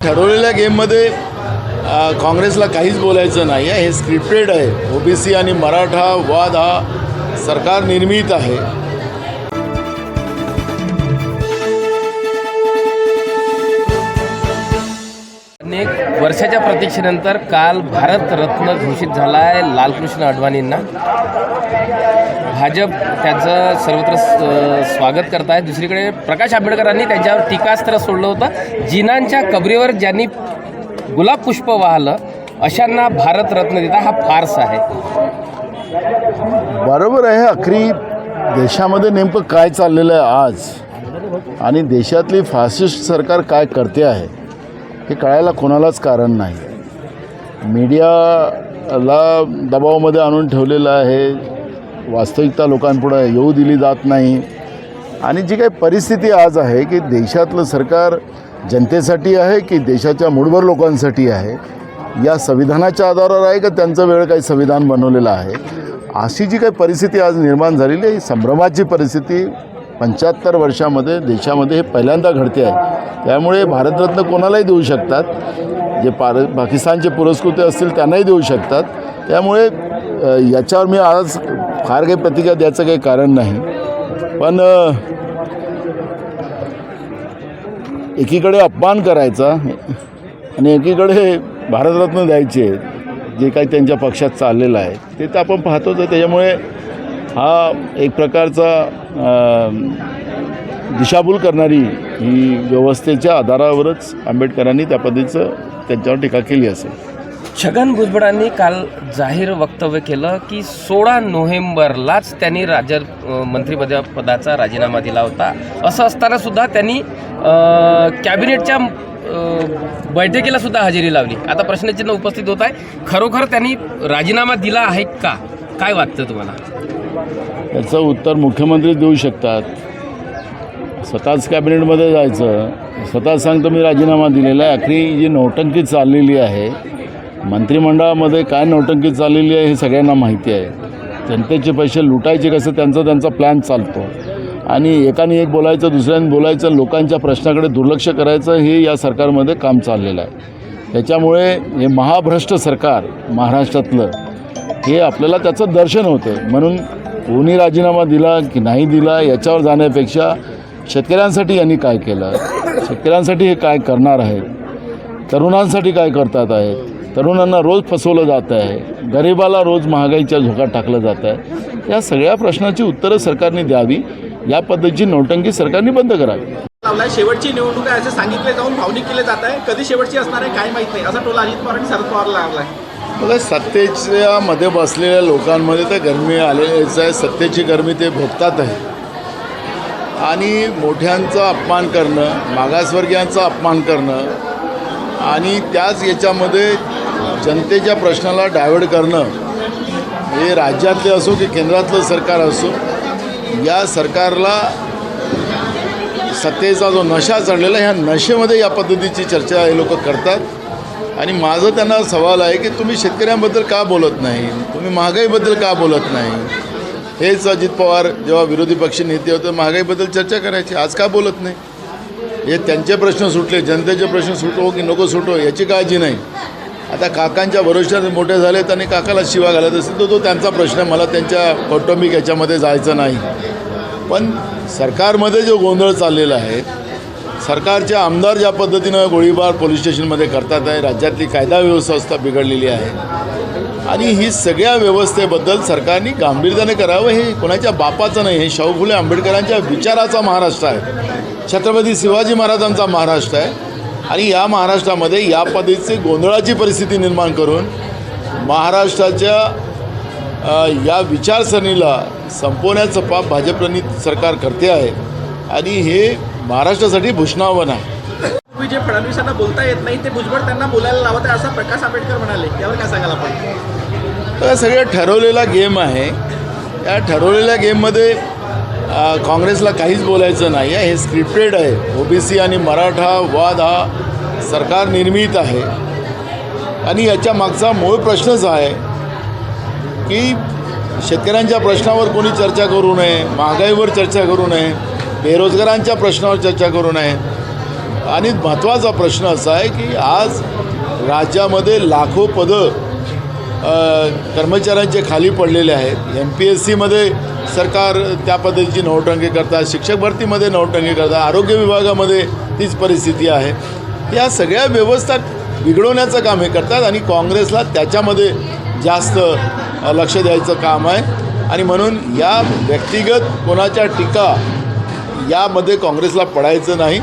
ठरवलेल्या गेममध्ये काँग्रेसला काहीच बोलायचं नाही आहे. हे स्क्रिप्टेड आहे. ओबीसी आणि मराठा वाद हा सरकार निर्मित आहे. अनेक वर्षाच्या प्रतीक्षेनंतर काल भारतरत्न घोषित झाला आहे लालकृष्ण अडवाणींना. भाजप त्याचं सर्वत्र स्वागत करत आहे दुसरीकडे प्रकाश आंबेडकरांनी त्यांच्यावर टीकास्त्र सोडलं होतं. जिनांच्या कबरीवर ज्यांनी गुलाब पुष्प वाहलं अशांना भारतरत्न देता हा फार्स आहे. बरोबर आहे अखरी देशामध्ये नेमकं काय चाललेलं आहे आज? आणि देशातली फासिस्ट सरकार काय करते आहे? हे कळायला कोणालाच कारण नाही मीडियाला दबावामध्ये आणून ठेवलेलं आहे. वास्तविकता लोकांपुढं येऊ दिली जात नाही. आणि जी काही परिस्थिती आज आहे की देशातलं सरकार जनतेसाठी आहे की देशाच्या मूळभर लोकांसाठी आहे या संविधानाच्या आधारावर आहे का त्यांचं वेळ काही संविधान बनवलेलं आहे? अशी जी काही परिस्थिती आज निर्माण झालेली आहे संभ्रमाची परिस्थिती पंच्याहत्तर वर्षामध्ये देशामध्ये हे पहिल्यांदा घडते आहे. त्यामुळे भारतरत्न कोणालाही देऊ शकतात. जे पार पाकिस्तानचे पुरस्कृत असतील त्यांनाही देऊ शकतात. त्यामुळे याच्यावर मी आज फार काही प्रतिक्रिया द्यायचं काही कारण नाही. पण एकीकडे अपमान करायचा आणि एकीकडे भारतरत्न द्यायचे जे काही त्यांच्या पक्षात चाललेलं आहे. ते तर आपण पाहतोच आहे. त्याच्यामुळे हा एक प्रकारचा दिशाभूल करणारी ही व्यवस्थेच्या आधारावरच आंबेडकरांनी त्या पद्धतीचं त्यांच्यावर टीका केली असेल. छगन भुजबळांनी काल जाहीर वक्तव्य केलं की सोळा नोव्हेंबरलाच त्यांनी राज्य मंत्रीपदापदाचा पदाचा राजीनामा दिला होता. असं असताना सुद्धा त्यांनी कॅबिनेटच्या बैठकीला सुद्धा हजेरी लावली. आता प्रश्नचिन्ह उपस्थित होत आहे. खरोखर त्यांनी राजीनामा दिला आहे का? काय वाटतं तुम्हाला? याचं उत्तर मुख्यमंत्री देऊ शकतात. स्वतःच कॅबिनेटमध्ये जायचं. स्वतःच सांगतो मी राजीनामा दिलेला आहे. अखरी जी नौटंकी चाललेली आहे मंत्रिमंडळामध्ये काय नौटंकी चाललेली आहे हे सगळ्यांना माहिती आहे. जनतेचे पैसे लुटायचे कसं त्यांचा त्यांचा प्लॅन चालतो. आणि एकाने एक बोलायचं दुसऱ्याने बोलायचं लोकांच्या प्रश्नाकडे दुर्लक्ष करायचं हे या सरकारमध्ये काम चाललेलं आहे. त्याच्यामुळे हे महाभ्रष्ट सरकार महाराष्ट्रातलं हे आपल्याला त्याचं दर्शन होतं म्हणून कोणी राजीनामा दिला की नाही दिला याच्यावर जाण्यापेक्षा शेतकऱ्यांसाठी यांनी काय केलं? शेतकऱ्यांसाठी हे काय करणार आहेत? तरुणांसाठी काय करतात आहेत? तरुणांना रोज फसवलं जात आहे. गरिबाला रोज महागाईच्या झोकात टाकलं जात आहे. या सगळ्या प्रश्नाची उत्तरं सरकारने द्यावी. या पद्धतीची नौटंकी सरकारने बंद करावी. शेवटची निवडणूक आहे असे सांगितले जाऊन. भावनिक केले जात आहे. कधी शेवटची असणार आहे? काय माहीत नाही. असा टोला अजित पवार आणि शरद पवारला लागला आहे सत्तेच्या मध्ये बसलेल्या लोकांमध्ये तर गरमी आलेलीच आहे सत्तेची गरमी ते भोगतात आहे. आणि मोठ्यांचा अपमान करणं मागासवर्गीयांचा अपमान करणं आणि त्याच याच्यामध्ये जनतेच्या प्रश्नाला डायव्हर्ट करणं हे राज्यातले असो की केंद्रातलं सरकार असो या सरकारला सत्तेचा जो नशा चढलेला ह्या नशेमध्ये या पद्धतीची चर्चा हे लोक करतात. आणि माझं त्यांना सवाल आहे की तुम्ही शेतकऱ्यांबद्दल का बोलत नाही? तुम्ही महागाईबद्दल का बोलत नाही? हेच अजित पवार जेव्हा विरोधी पक्ष नेते होते महागाईबद्दल चर्चा करायची. आज का बोलत नाही? हे त्यांचे प्रश्न सुटले जनतेचे प्रश्न सुटो की नको सुटो याची काळजी नाही. आता काकांच्या भरोश्यात मोठे झाले आणि काकाला शिवा घालत असेल तर तो त्यांचा प्रश्न मला त्यांच्या कौटुंबिक याच्यामध्ये जायचं नाही. पण सरकारमध्ये जो गोंधळ चाललेला आहे सरकारचे आमदार ज्या पद्धतीनं गोळीबार पोलीस स्टेशनमध्ये करतात आहे राज्यातली कायदा व्यवस्था बिघडलेली आहे. आणि ही सगळ्या व्यवस्थेबद्दल सरकारने गांभीर्याने करावं हे कोणाच्या बापाचं नाही हे शाहू फुले आंबेडकरांच्या विचाराचा महाराष्ट्र आहे. छत्रपती शिवाजी महाराजांचा महाराष्ट्र आहे. आणि या महाराष्ट्रामध्ये या पद्धतीची गोंधळाची परिस्थिती निर्माण करून महाराष्ट्राच्या या विचारसरणीला संपवण्याचं पाप भाजपनी सरकार करते आहे. आणि हे महाराष्ट्रासाठी भूषणावं आहे. जे फडणवीसांना बोलता येत नाही ते भुजबळ त्यांना बोलायला लावत आहे असं प्रकाश आंबेडकर म्हणाले. यावर काय सांगाल आपण? सगळं ठरवलेला गेम आहे. या ठरवलेल्या गेममध्ये काँग्रेसला काहीच बोलायचं नाही आहे. हे स्क्रिप्टेड आहे. ओबीसी आणि मराठा वाद हा सरकार निर्मित आहे. आणि याच्या मागचा मूळ प्रश्नच आहे की शेतकऱ्यांच्या प्रश्नावर कोणी चर्चा करू नये महागाईवर चर्चा करू नये. बेरोजगारांच्या प्रश्नावर चर्चा करू नये. आणि महत्त्वाचा प्रश्न असा आहे की आज राज्यामध्ये लाखो पदं कर्मचाऱ्यांचे खाली पडलेले आहेत. एम पी एस सीमध्ये सरकार त्या पद्धतीची नोटंकी करतात शिक्षक भरतीमध्ये नौटंकी करतात आरोग्य विभागामध्ये तीच परिस्थिती आहे. या सगळ्या व्यवस्था बिघडवण्याचं काम हे करतात आणि काँग्रेसला त्याच्यामध्ये जास्त लक्ष द्यायचं काम आहे. आणि म्हणून या व्यक्तिगत कोणाच्या टीका यामध्ये काँग्रेसला पडायचं नाही.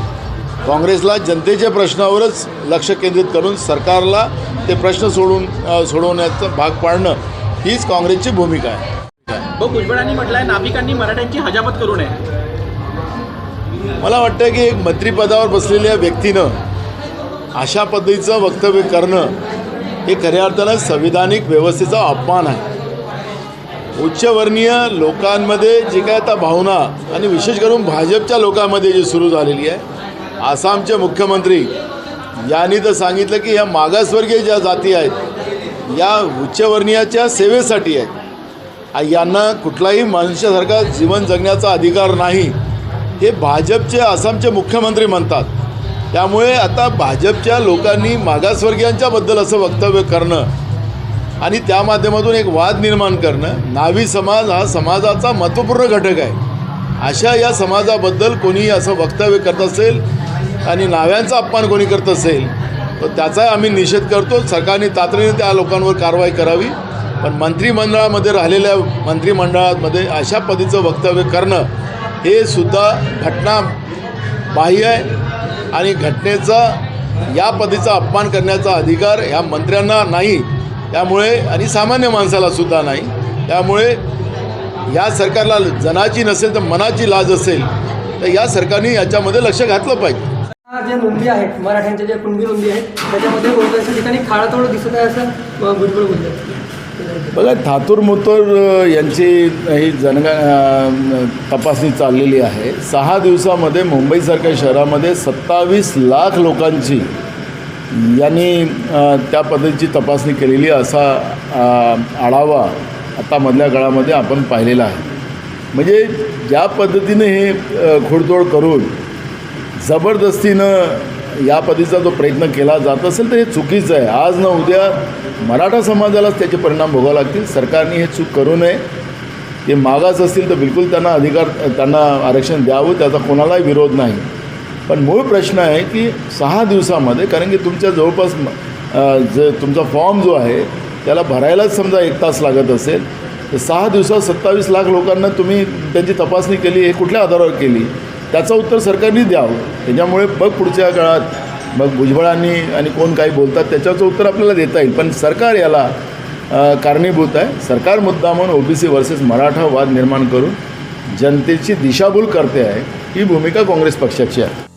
काँग्रेसला जनतेच्या प्रश्नावरच लक्ष केंद्रित करून सरकारला ते प्रश्न सोडून सोडवण्याचा भाग पाडणं हीच काँग्रेसची भूमिका आहे. भुजबळांनी म्हटलंय नाभिकांनी मराठ्यांची हजामत करू नये. मला वाटतं की एक मंत्रिपदावर बसलेल्या व्यक्तीनं अशा पद्धतीचं वक्तव्य करणं हे खऱ्या अर्थानं संविधानिक व्यवस्थेचा अपमान आहे. उच्चवर्णीय लोकांमध्ये जी काय आता भावना आणि विशेष करून भाजपच्या लोकांमध्ये जी सुरू झालेली आहे आसामचे मुख्यमंत्री यांनी तर सांगितलं की या मागासवर्गीय ज्या जाती आहेत या उच्चवर्णीयाच्या सेवेसाठी आहेत. यांना कुठलाही मनुष्यासारखा जीवन जगण्याचा अधिकार नाही हे भाजपचे आसामचे मुख्यमंत्री म्हणतात. त्यामुळे आता भाजपच्या लोकांनी मागासवर्गीयांच्याबद्दल असं वक्तव्य करणं आणि त्या माध्यमातून एक वाद निर्माण करणं नावी समाज हा समाजाचा महत्त्वपूर्ण घटक आहे. अशा या समाजाबद्दल कोणी असं वक्तव्य करत असेल आणि नाव्यांचा अपमान कोणी करत असेल तर त्याचाही आम्ही निषेध करतो. सरकारने तातडीने त्या लोकांवर कारवाई करावी. पण मंत्रिमंडळामध्ये राहिलेल्या मंत्रिमंडळामध्ये अशा पद्धतीचं वक्तव्य करणं हे सुद्धा घटना बाह्य आहे. आणि घटनेचा या पद्धतीचा अपमान करण्याचा अधिकार ह्या मंत्र्यांना नाही. त्यामुळे आणि सामान्य माणसाला सुद्धा नाही. त्यामुळे या सरकारला जनाची नसेल तर मनाची लाज असेल तर या सरकारने याच्यामध्ये लक्ष घातलं पाहिजे. हा जे नोंदी आहेत मराठ्यांच्या ज्या कुणबी नोंदी आहेत त्याच्यामध्ये बहुतांश ठिकाणी खाडातोड दिसत आहे असं भुजबळ बोलतात बघा थातूर मुतूर यांची ही जनगा तपासणी चाललेली आहे. सहा दिवसामध्ये मुंबईसारख्या शहरामध्ये सत्तावीस लाख लोकांची यांनी त्या पद्धतीची तपासणी केलेली असा आढावा आता मधल्या काळामध्ये आपण पाहिलेला आहे. म्हणजे ज्या पद्धतीने हे खोडतोड करून जबरदस्तीनं या पद्धतीचा जो प्रयत्न केला जात असेल तर हे चुकीचं आहे. आज न उद्या मराठा समाजालाच त्याचे परिणाम भोगावे लागतील. सरकारने हे चूक करू नये. ते मागास असतील तर बिलकुल त्यांना अधिकार त्यांना आरक्षण द्यावं. त्याचा कोणालाही विरोध नाही. पण मूळ प्रश्न आहे की सहा दिवसामध्ये कारण की तुमच्या जवळपास जे तुमचा फॉर्म जो आहे त्याला भरायलाच समजा एक तास लागत असेल तर सहा दिवसात सत्तावीस लाख लोकांना तुम्ही त्यांची तपासणी केली हे कुठल्या आधारावर केली? त्याचं उत्तर सरकारने द्यावं. त्याच्यामुळे बघ पुढच्या काळात मग भुजबळांनी आणि कोण काही बोलतात त्याच्याचं उत्तर आपल्याला देता येईल. पण सरकार याला कारणीभूत आहे. सरकार मुद्दा म्हणून ओबीसी वर्सेस मराठा वाद निर्माण करून जनतेची दिशाभूल करते आहे ही भूमिका काँग्रेस पक्षाची आहे.